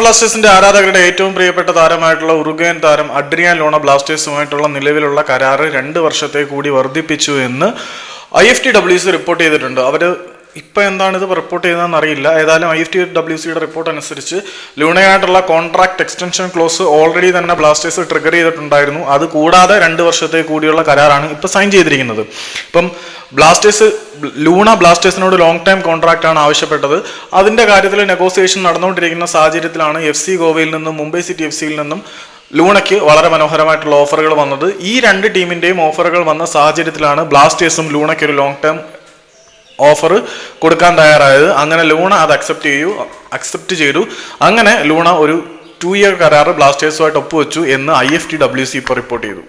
ബ്ലാസ്റ്റേഴ്സിന്റെ ആരാധകരുടെ ഏറ്റവും പ്രിയപ്പെട്ട താരമായിട്ടുള്ള ഉറുഗേൻ താരം അഡ്രിയാൻ ലോണ ബ്ലാസ്റ്റേഴ്സുമായിട്ടുള്ള നിലവിലുള്ള കരാറ് രണ്ട് വർഷത്തെ കൂടി വർദ്ധിപ്പിച്ചു എന്ന് I F T W C report ചെയ്തിട്ടുണ്ട്. അവർ ഇപ്പൊ എന്താണ് ഇത് റിപ്പോർട്ട് ചെയ്യുന്നതെന്ന് അറിയില്ല. ഏതായാലും ഐ എഫ് ടി ഡബ്ല്യു സിയുടെ റിപ്പോർട്ട് അനുസരിച്ച് ലൂണയായിട്ടുള്ള കോൺട്രാക്ട് എക്സ്റ്റൻഷൻ ക്ലോസ് ഓൾറെഡി തന്നെ ബ്ലാസ്റ്റേഴ്സ് ട്രിഗർ ചെയ്തിട്ടുണ്ടായിരുന്നു. അത് കൂടാതെ രണ്ട് വർഷത്തെ കൂടിയുള്ള കരാറാണ് ഇപ്പോൾ സൈൻ ചെയ്തിരിക്കുന്നത്. ഇപ്പം ബ്ലാസ്റ്റേഴ്സ് ലൂണ ബ്ലാസ്റ്റേഴ്സിനോട് ലോങ് ടൈം കോൺട്രാക്റ്റ് ആണ് ആവശ്യപ്പെട്ടത്. അതിന്റെ കാര്യത്തിൽ നെഗോസിയേഷൻ നടന്നുകൊണ്ടിരിക്കുന്ന സാഹചര്യത്തിലാണ് എഫ് സി ഗോവയിൽ നിന്നും മുംബൈ സിറ്റി എഫ് സിയിൽ നിന്നും ലൂണയ്ക്ക് വളരെ മനോഹരമായിട്ടുള്ള ഓഫറുകൾ വന്നത്. ഈ രണ്ട് ടീമിന്റെയും ഓഫറുകൾ വന്ന സാഹചര്യത്തിലാണ് ബ്ലാസ്റ്റേഴ്സും ലൂണയ്ക്ക് ഒരു ലോങ് ടൈം ഓഫർ കൊടുക്കാൻ തയ്യാറായത്. അങ്ങനെ ലൂണ അത് അക്സെപ്റ്റ് ചെയ്യൂ അക്സെപ്റ്റ് ചെയ്തു. അങ്ങനെ ലൂണ ഒരു ടു ഇയർ കരാർ ബ്ലാസ്റ്റേഴ്സുമായിട്ട് ഒപ്പുവെച്ചു എന്ന് I F T W C ഇപ്പോൾ റിപ്പോർട്ട് ചെയ്തു.